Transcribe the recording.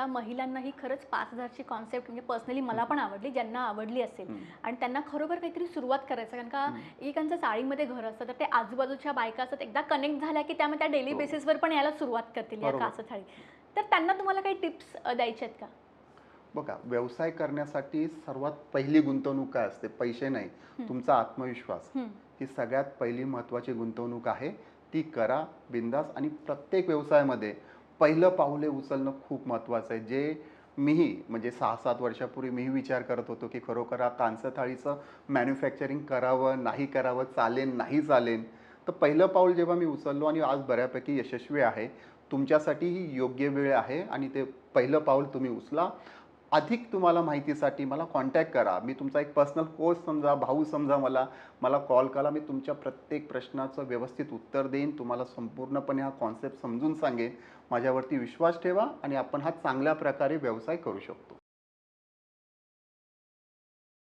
ज्या महिलांना ही खरंच पाच हजारची कॉन्सेप्ट म्हणजे पर्सनली मला पण आवडली ज्यांना आवडली असेल. आणि त्यांना खरोखर काहीतरी सुरुवात करायचं कारण का एकेकांचं चाळीमध्ये घर असतं तर ते आजूबाजूच्या बायका असतात एकदा कनेक्ट झाल्या की त्यामुळे त्या डेली हो. बेसिसवर पण यायला सुरुवात करतील या. कासं थाळी. तर त्यांना तुम्हाला काही टिप्स द्यायचे आहेत का? बघा व्यवसाय करण्यासाठी सर्वात पहिली गुंतवणूक काय असते? पैसे नाही. तुमचा आत्मविश्वास. ही सगळ्यात पहिली महत्त्वाची गुंतवणूक आहे. ती करा बिंदास आणि प्रत्येक व्यवसायामध्ये पहिलं पाऊले उचलणं खूप महत्त्वाचं आहे. जे मीही म्हणजे सहा सात वर्षापूर्वी मीही विचार करत होतो की खरोखर हा कांस्य थाळीचं मॅन्युफॅक्चरिंग करावं नाही करावं चालेल नाही चालेल. तर पहिलं पाऊल जेव्हा मी उचललो आणि आज बऱ्यापैकी यशस्वी आहे तुमच्यासाठी ही योग्य वेळ आहे आणि ते पहिलं पाऊल तुम्ही उचला. अधिक तुम्हाला माहितीसाठी मला कॉन्टॅक्ट करा. मी तुमचा एक पर्सनल कोच समजा भाऊ समजा मला मला कॉल करा. मी तुमच्या प्रत्येक प्रश्नाचं व्यवस्थित उत्तर देईन. तुम्हाला संपूर्णपणे हा कॉन्सेप्ट समजून सांगेन. माझ्यावरती विश्वास ठेवा आणि आपण हा चांगल्या प्रकारे व्यवसाय करू शकतो.